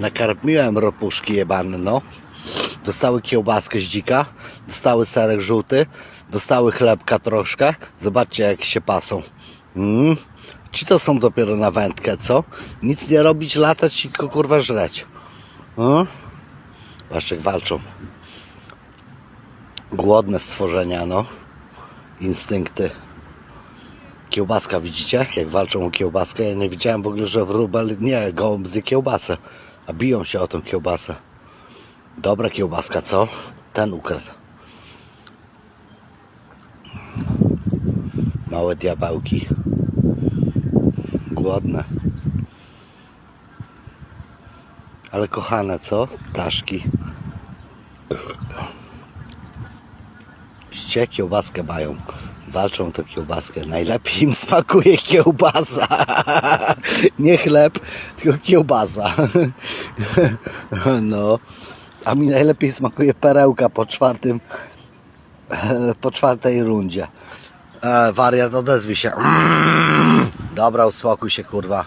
Nakarmiłem ropuszki jebane, no. Dostały kiełbaskę z dzika, dostały serek żółty, dostały chlebka troszkę. Zobaczcie jak się pasą. Mm. Ci to są dopiero na wędkę, co? Nic nie robić, latać i tylko kurwa żreć. Patrz jak walczą. Głodne stworzenia, no. Instynkty. Kiełbaska, widzicie? Jak walczą o kiełbaskę. Ja nie widziałem w ogóle, że wróbel, nie, gołąb zje kiełbasę. A biją się o tą kiełbasę. Dobra kiełbaska, co? Ten ukradł. Małe diabełki. Głodne. Ale kochane, co? Ptaszki. Widzicie, kiełbaskę mają. Walczą o tę kiełbaskę. Najlepiej im smakuje kiełbasa. Nie chleb, tylko kiełbasa. No. A mi najlepiej smakuje perełka po czwartym po czwartej rundzie. E, wariat odezwij się. Dobra, uspokój się kurwa.